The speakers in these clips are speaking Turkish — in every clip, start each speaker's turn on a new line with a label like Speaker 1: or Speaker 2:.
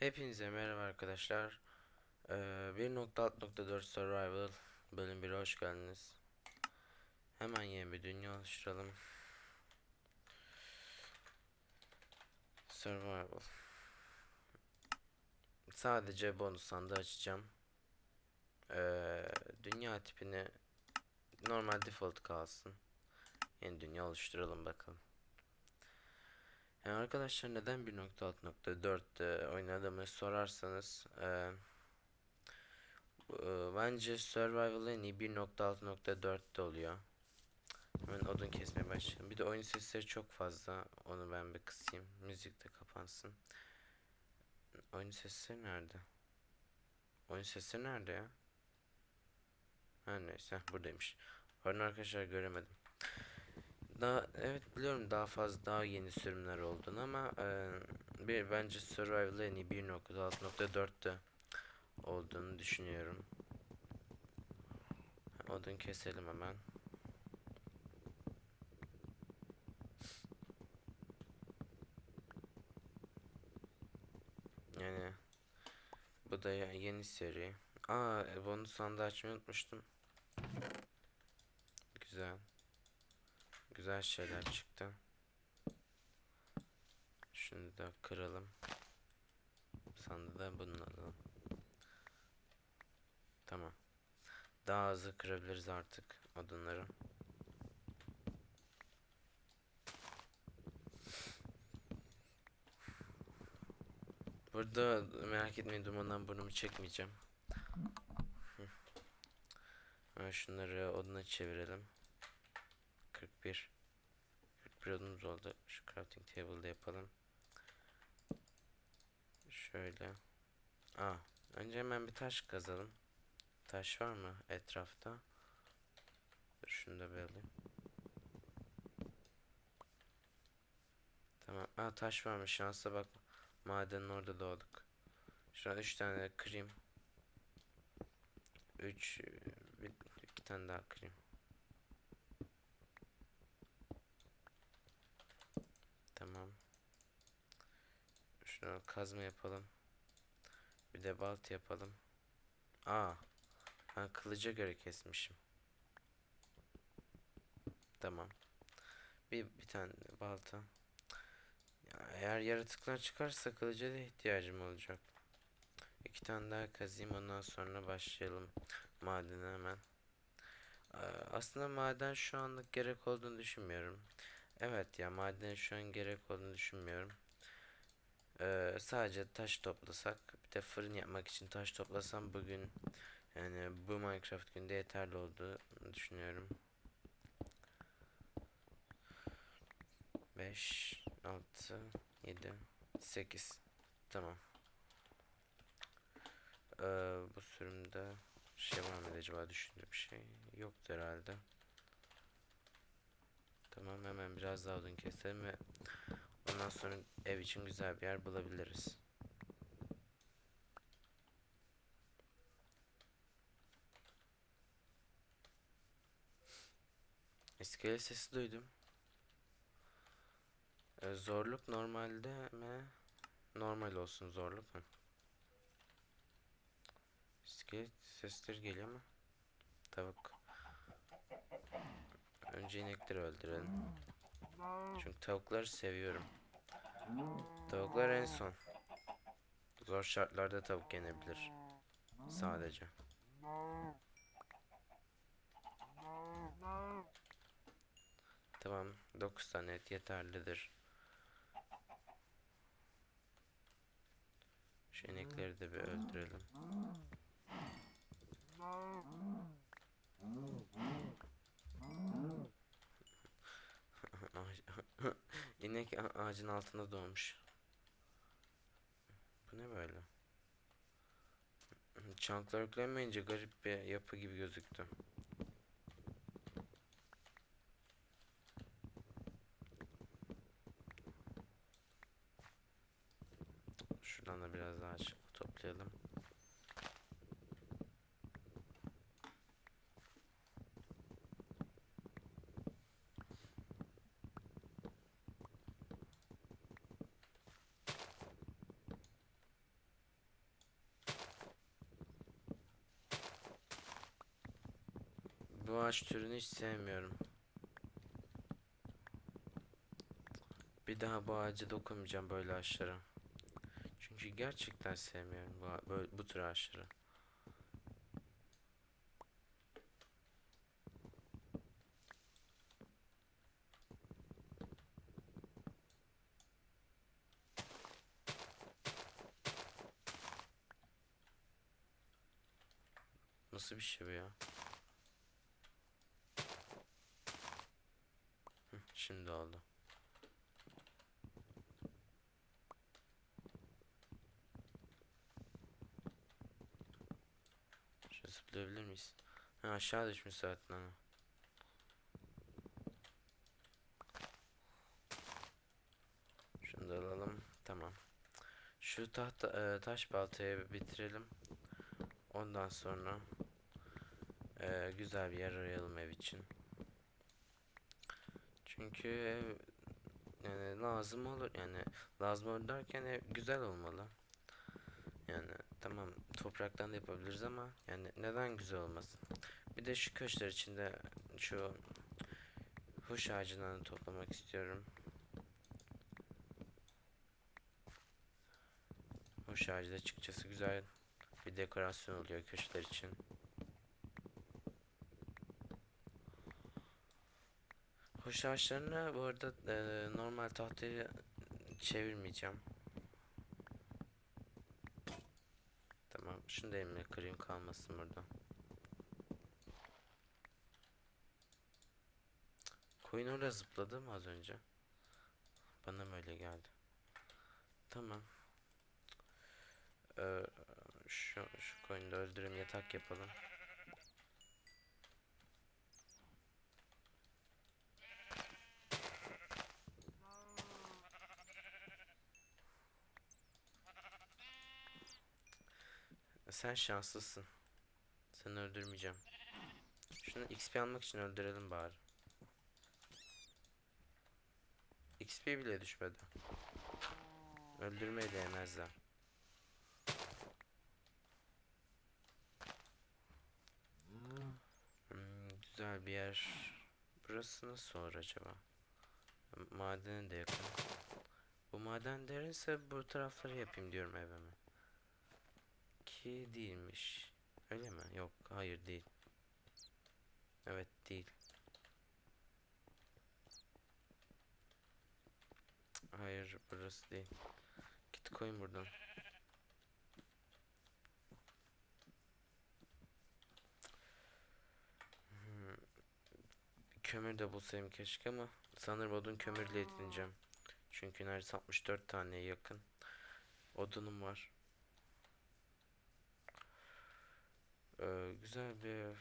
Speaker 1: Hepinize merhaba arkadaşlar. Ee, 1.6.4 Survival bölüm 1'e hoş geldiniz. Hemen yeni bir dünya oluşturalım. Survival. Sadece bonus sandığı açacağım. Ee, dünya tipini normal default kalsın. Yeni dünya oluşturalım bakalım. Yani arkadaşlar neden 1.6.4'te oynadığımı sorarsanız eee, bu- bence Survival en iyi 1.6.4'te oluyor. Hemen odun kesmeye başlayalım. Bir de oyun sesleri çok fazla. Onu ben bir kısayım. Müzik de kapansın. Oyun sesleri nerede? Oyun sesleri nerede ya? Her neyse buradaymış. Pardon arkadaşlar göremedim. Daha evet biliyorum daha fazla daha yeni sürümler olduğunu ama e, bir bence Survival en iyi 1.6.4'te olduğunu düşünüyorum. Odun keselim hemen. Yani bu da yeni seri. Aa e, bonus sandığı açmayı unutmuştum. Güzel. Güzel şeyler çıktı. Şunu da kıralım. Sandığı bunun alalım. Tamam. Daha hızlı kırabiliriz artık odunları. Burada merak etmeyin dumandan burnumu çekmeyeceğim. Şunları oduna çevirelim. 41 41 odunumuz oldu. Şu crafting table'da yapalım. Şöyle. Aa, önce hemen bir taş kazalım. Taş var mı etrafta? Dur şunu da bir. Tamam. Aa taş varmış. Şansa bak. Madenin orada doğduk. Şu an 3 tane kırayım. 3 bir, iki tane daha kırayım. Tamam. Şunu kazma yapalım. Bir de balta yapalım. Aa. Ben kılıca göre kesmişim. Tamam. Bir, bir tane balta. Ya eğer yaratıklar çıkarsa kılıca da ihtiyacım olacak. İki tane daha kazayım ondan sonra başlayalım madene hemen. Aslında maden şu anlık gerek olduğunu düşünmüyorum. Evet ya maden şu an gerek olduğunu düşünmüyorum. Ee, sadece taş toplasak bir de fırın yapmak için taş toplasam bugün yani bu Minecraft günde yeterli olduğunu düşünüyorum. 5 6 7 8 Tamam. Ee, bu sürümde şey var mıydı acaba düşündüğüm şey yoktu herhalde. Tamam hemen biraz daha odun keselim ve ondan sonra ev için güzel bir yer bulabiliriz. İskelet sesi duydum. Ee, zorluk normalde mi? Normal olsun zorluk mu? İskelet sesleri geliyor mu? Tavuk. Önce inekleri öldürelim. Çünkü tavukları seviyorum. Tavuklar en son. Zor şartlarda tavuk yenebilir. Sadece. Tamam. 9 tane et yeterlidir. Şu inekleri de bir öldürelim. Ağaç- İnek ağacın altında doğmuş. Bu ne böyle? Çanklar yüklenmeyince garip bir yapı gibi gözüktü. Şuradan da biraz daha toplayalım. Bu ağaç türünü hiç sevmiyorum. Bir daha bu ağaca dokunmayacağım böyle ağaçlara. Çünkü gerçekten sevmiyorum bu, böyle, bu tür ağaçları. Nasıl bir şey bu ya? Hı, şimdi oldu. Şöyle zıplayabilir miyiz? Ha, aşağı düşmüş zaten ama. Şunu da alalım. Tamam. Şu tahta e, taş baltayı bitirelim. Ondan sonra e, güzel bir yer arayalım ev için. Çünkü yani lazım olur yani lazım olur derken güzel olmalı. Yani tamam topraktan da yapabiliriz ama yani neden güzel olmasın? Bir de şu köşkler içinde şu huş ağacından toplamak istiyorum. Huş ağacı da açıkçası güzel bir dekorasyon oluyor köşkler için. Ağaçlarını bu arada e, normal tahtayı çevirmeyeceğim. Tamam, şunu da elimle kırayım kalmasın burada. Koyun orada zıpladı mı az önce? Bana mı öyle geldi? Tamam. Ee, şu, şu koyunu da öldüreyim yatak yapalım. Sen şanslısın. Seni öldürmeyeceğim. Şunu XP almak için öldürelim bari. XP bile düşmedi. Öldürmeye değmezler. Hmm, güzel bir yer. Burası nasıl olur acaba? Madene de yakın. Bu maden derinse bu tarafları yapayım diyorum evime. Ki değilmiş. Öyle mi? Yok, hayır değil. Evet değil. Hayır, burası değil. Git koyun buradan. Hmm. Kömür de bulsaydım keşke ama sanırım odun kömürle yetineceğim. Çünkü neredeyse 64 taneye yakın odunum var. Ee, güzel bir ev.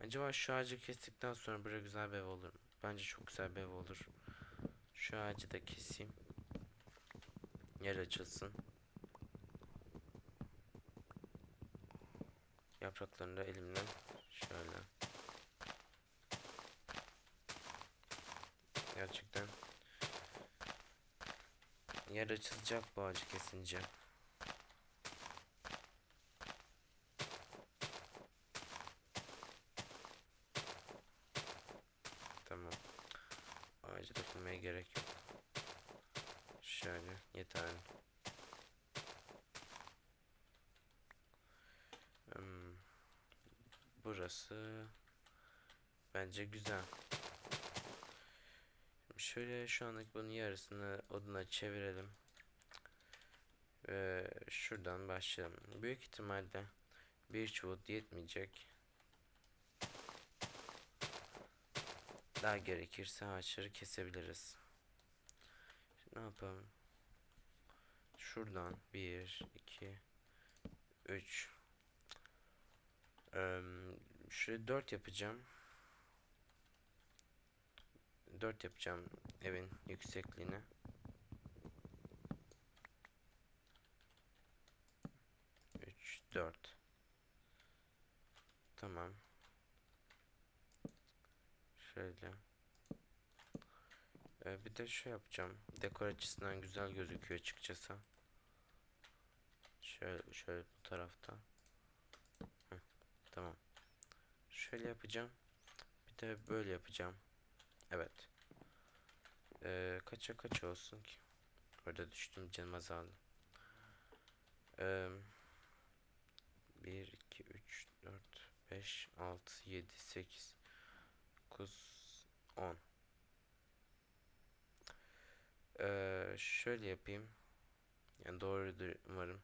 Speaker 1: Acaba şu ağacı kestikten sonra buraya güzel bir ev olur mu? Bence çok güzel bir ev olur. Şu ağacı da keseyim. Yer açılsın. Yapraklarını da elimle şöyle. Gerçekten yer açılacak bu ağacı kesince. Tamam. Ağacı dokunmaya gerek yok. Şöyle yeter. Hmm. Burası bence güzel. Şöyle şu anlık bunun yarısını oduna çevirelim. Ve şuradan başlayalım. Büyük ihtimalle bir çubuk yetmeyecek. Daha gerekirse ağaçları kesebiliriz. Şimdi ne yapalım? Şuradan 1, 2, 3 Şuraya 4 yapacağım. 4 yapacağım evin yüksekliğini. Üç, dört. Tamam. Şöyle. Ee, bir de şey yapacağım. Dekor açısından güzel gözüküyor açıkçası. Şöyle, şöyle bu tarafta. Heh, tamam. Şöyle yapacağım. Bir de böyle yapacağım. Evet. Ee, kaça kaç olsun ki? Orada düştüm canım azaldı. Ee, 1, 2, 3, 4, 5, 6, 7, 8, 9, 10. Ee, şöyle yapayım. Yani doğrudur umarım.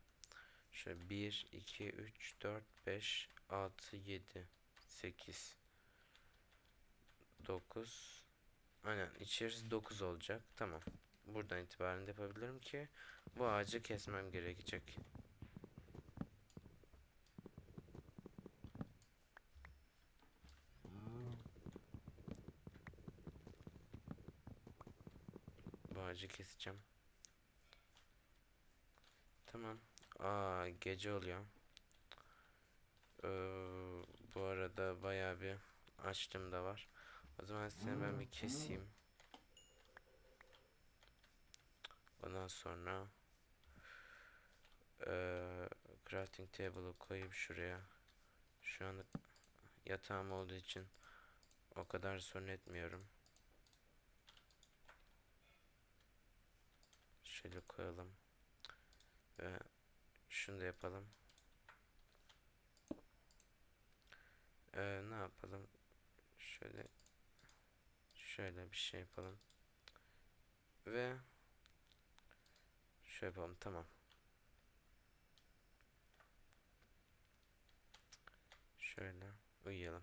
Speaker 1: Şöyle 1, 2, 3, 4, 5, 6, 7, 8, 9. Aynen içerisi 9 olacak. Tamam. Buradan itibaren de yapabilirim ki bu ağacı kesmem gerekecek. Bu ağacı keseceğim. Tamam. Aa gece oluyor. Ee, bu arada bayağı bir açtım da var. O zaman seni ben bir keseyim. Ondan sonra eee crafting table'ı koyup şuraya. Şu an yatağım olduğu için o kadar sorun etmiyorum. Şöyle koyalım. Ve şunu da yapalım. Ee, ne yapalım? Şöyle şöyle bir şey yapalım. Ve şöyle yapalım. Tamam. Şöyle uyuyalım.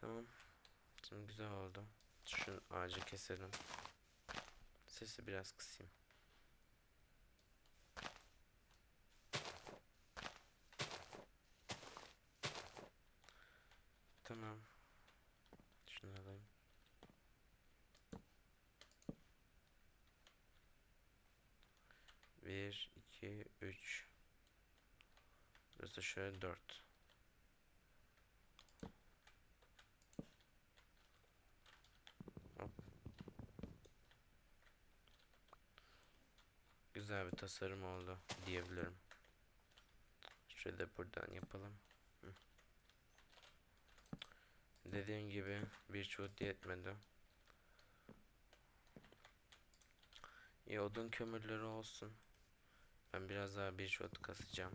Speaker 1: Tamam. Şimdi güzel oldu. Şu ağacı keselim. Sesi biraz kısayım. Tamam. Şunu alayım. Bir, iki, üç. Burası şöyle dört. Hop. Güzel bir tasarım oldu diyebilirim. Şöyle de buradan yapalım. Hı. Dediğim gibi birçoğu yetmedi. İyi odun kömürleri olsun. Ben biraz daha birçoğu kasacağım.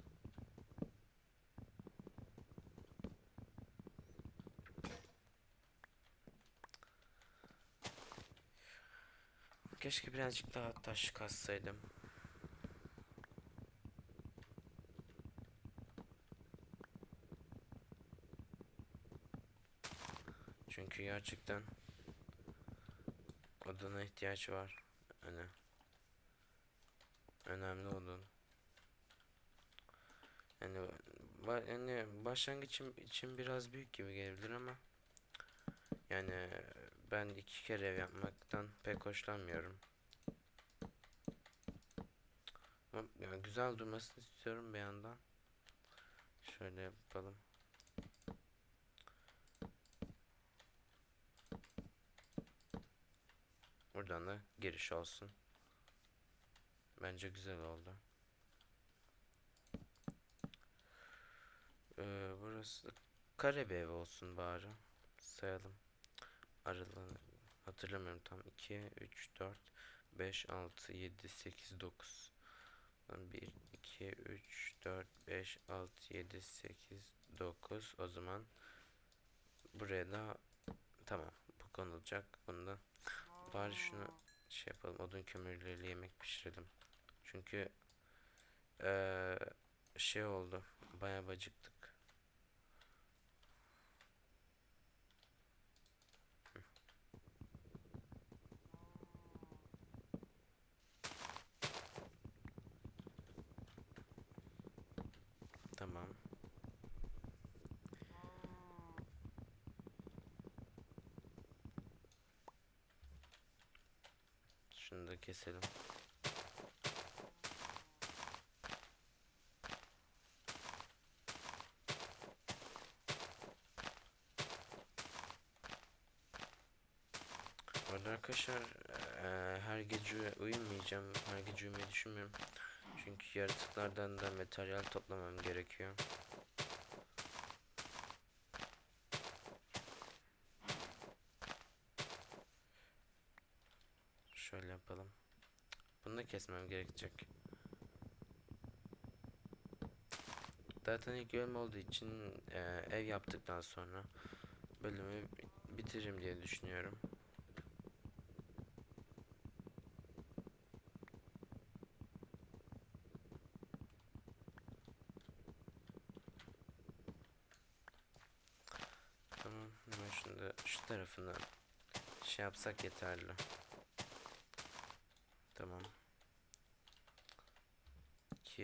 Speaker 1: Keşke birazcık daha taş kassaydım. Çünkü gerçekten oduna ihtiyaç var. Hani önemli odun. Yani, ba yani başlangıç için, için biraz büyük gibi gelebilir ama yani ben iki kere ev yapmaktan pek hoşlanmıyorum. Yani güzel durmasını istiyorum bir yandan. Şöyle yapalım. Buradan da giriş olsun. Bence güzel oldu. Ee, burası kare bir ev olsun bari. Sayalım. Aralığını hatırlamıyorum tam. 2, 3, 4, 5, 6, 7, 8, 9. 1, 2, 3, 4, 5, 6, 7, 8, 9. O zaman buraya da tamam. Bu konulacak. Bunda bari şunu şey yapalım. Odun kömürleriyle yemek pişirelim. Çünkü ee, şey oldu. Bayağı bacıktık. Tamam. Şunu da keselim. Arkadaşlar eee, her gece uyumayacağım. Her gece uyumayı düşünmüyorum. Çünkü yaratıklardan da materyal toplamam gerekiyor. Şöyle yapalım. Bunu da kesmem gerekecek. Zaten ilk bölüm olduğu için e, ev yaptıktan sonra bölümü bi- bitiririm diye düşünüyorum. Tamam, hemen şunu da şu tarafını şey yapsak yeterli. Tamam.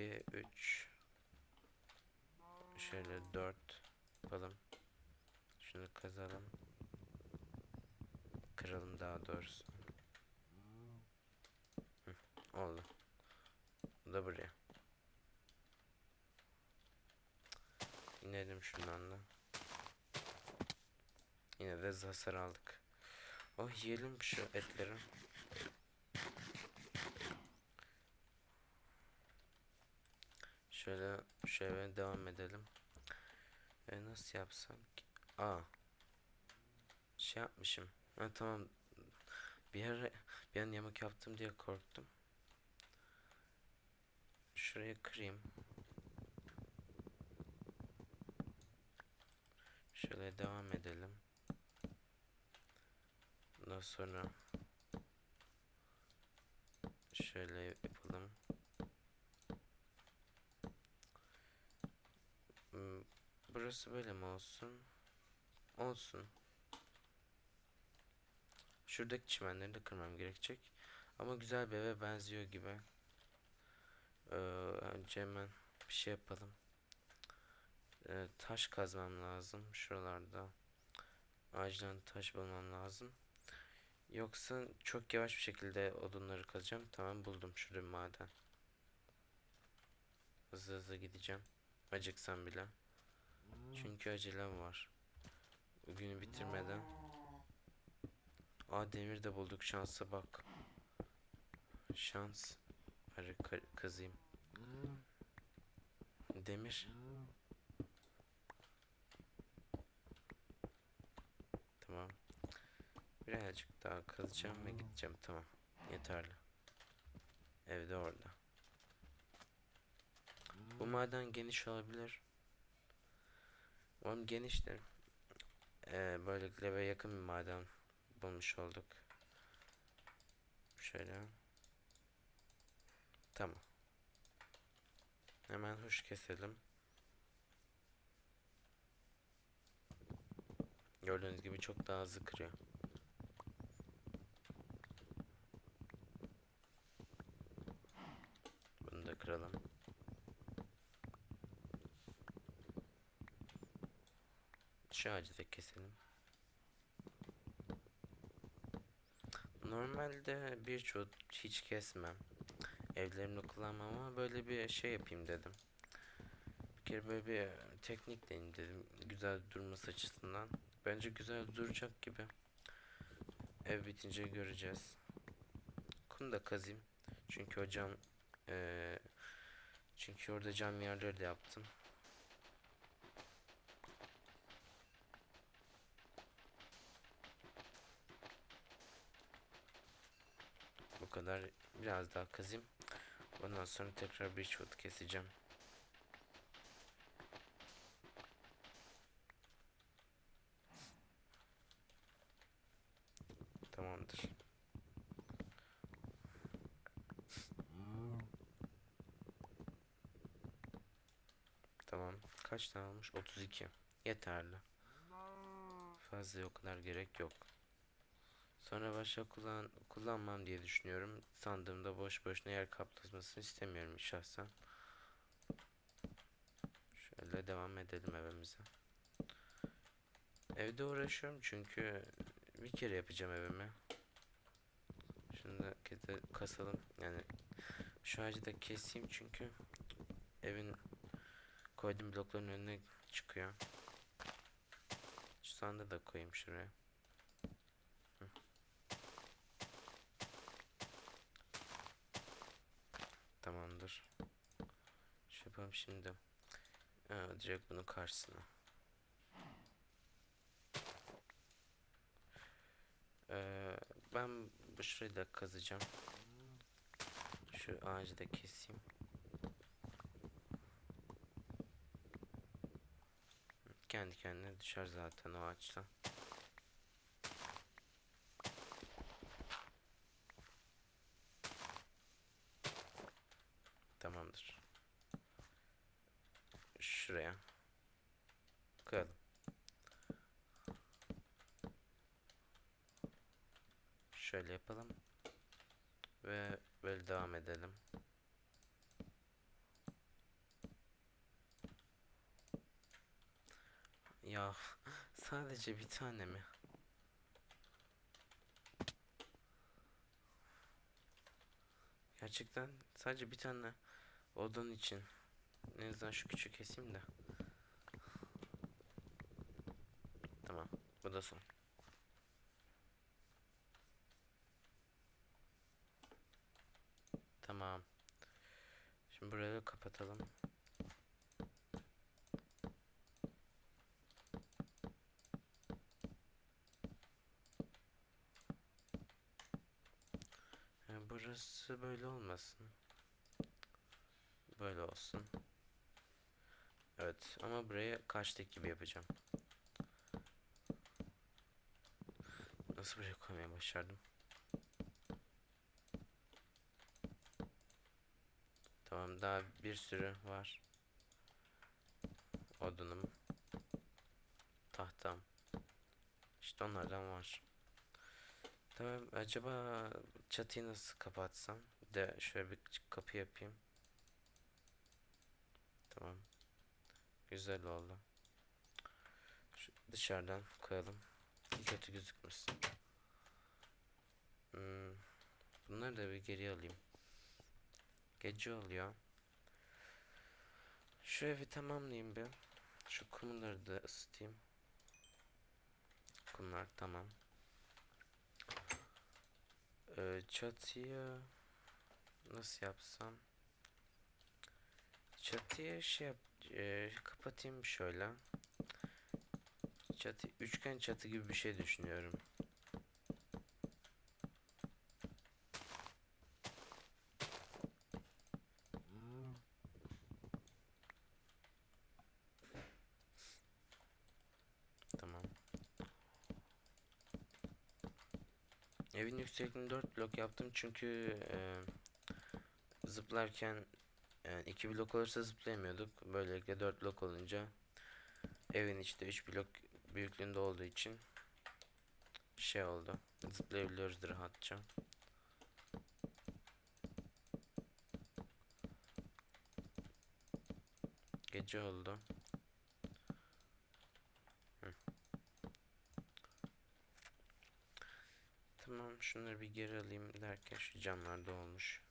Speaker 1: 2 3 Şöyle 4 yapalım. Şunu kazalım. Kıralım daha doğrusu. Hı, oldu. Bu da buraya. İnelim şundan da. Yine de hasar aldık. Oh yiyelim şu etleri. Şöyle şöyle devam edelim. E nasıl yapsam ki? Aa. Şey yapmışım. Ha tamam. Bir ara bir an yamuk yaptım diye korktum. Şurayı kırayım. Şöyle devam edelim. Ondan sonra şöyle yapalım. Hmm, Burası böyle mi olsun? Olsun. Şuradaki çimenleri de kırmam gerekecek. Ama güzel bir eve benziyor gibi. Ee, önce hemen bir şey yapalım. Ee, taş kazmam lazım. Şuralarda. Acilen taş bulmam lazım. Yoksa çok yavaş bir şekilde odunları kazacağım. Tamam buldum şurada maden. Hızlı hızlı gideceğim. Acıksam bile. Çünkü acelem var. Bugünü bitirmeden. Aa demir de bulduk şansa bak. Şans. Ka- kazayım. Demir. Tamam. Birazcık daha kazacağım ve gideceğim. Tamam. Yeterli. Evde orada. Bu maden geniş olabilir. Umarım geniştir. Ee, böylelikle eve yakın bir maden bulmuş olduk. Şöyle. Tamam. Hemen hoş keselim. Gördüğünüz gibi çok daha hızlı kırıyor. Bunu da kıralım. Şu ağacı da keselim. Normalde birçok hiç kesmem. Evlerimde kullanmam ama böyle bir şey yapayım dedim. Bir kere böyle bir teknik deneyim dedim. Güzel durması açısından. Bence güzel duracak gibi. Ev bitince göreceğiz. Kum da kazayım. Çünkü hocam eee çünkü orada cam yerleri de yaptım. Bu kadar biraz daha kazayım. Ondan sonra tekrar bir çubuk keseceğim. Tamamdır. Tamam. Kaç tane olmuş? 32. Yeterli. Fazla o kadar gerek yok. Sonra başka kullan kullanmam diye düşünüyorum. Sandığımda boş boşuna yer kaplasmasını istemiyorum şahsen. Şöyle devam edelim evimize. Evde uğraşıyorum çünkü bir kere yapacağım evimi. Şunu da kasalım. Yani şu ağacı da keseyim çünkü evin koyduğum blokların önüne çıkıyor. Şu sandığı da koyayım şuraya. Hı. Tamamdır. Şey yapalım şimdi. Ee, direkt bunun karşısına. Ee, ben Bu şurayı da kazacağım. Şu ağacı da keseyim. Kendi kendine düşer zaten o ağaçtan. Tamamdır. Şuraya koyalım. Şöyle yapalım. Ve böyle devam edelim. Ya sadece bir tane mi? Gerçekten sadece bir tane odun için. En azından şu küçük keseyim de. Tamam. Bu da son. Tamam. Şimdi burayı kapatalım. Yani burası böyle olmasın. Böyle olsun. Evet ama buraya kaçtık gibi yapacağım. Nasıl buraya koymaya başardım? Tamam daha bir sürü var. Odunum. Tahtam. İşte onlardan var. Tamam acaba çatıyı nasıl kapatsam? De şöyle bir kapı yapayım. Tamam. Güzel oldu. Şu dışarıdan koyalım. Kötü gözükmesin. Hmm. Bunları da bir geri alayım. Gece oluyor. Şu evi tamamlayayım bir. Şu kumları da ısıtayım. Kumlar tamam. Ee, çatıya nasıl yapsam? Çatıya şey yap, e, kapatayım şöyle. Çatı üçgen çatı gibi bir şey düşünüyorum. Evin yüksekliğini 4 blok yaptım çünkü e, zıplarken yani 2 blok olursa zıplayamıyorduk. Böylelikle 4 blok olunca evin işte 3 blok büyüklüğünde olduğu için şey oldu. Zıplayabiliyoruz rahatça. Gece oldu. Tamam şunları bir geri alayım derken şu camlar da olmuş.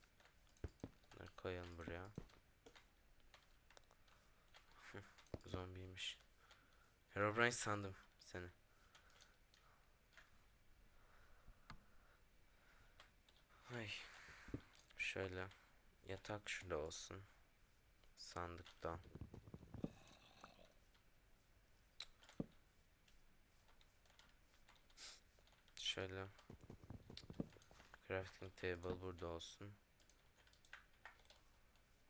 Speaker 1: Bunları koyalım buraya. Hı, Zombiymiş. Herobrine sandım seni. Ay. Şöyle yatak şurada olsun. Sandıkta. Şöyle crafting table burada olsun.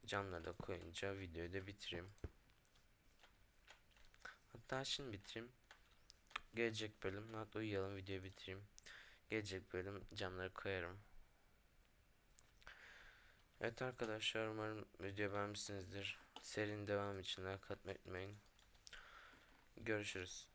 Speaker 1: Camları da koyunca videoyu da bitireyim. Hatta şimdi bitireyim. Gelecek bölüm hatta uyuyalım videoyu bitireyim. Gelecek bölüm camları koyarım. Evet arkadaşlar umarım video beğenmişsinizdir. Serinin devamı için like atmayı unutmayın. Görüşürüz.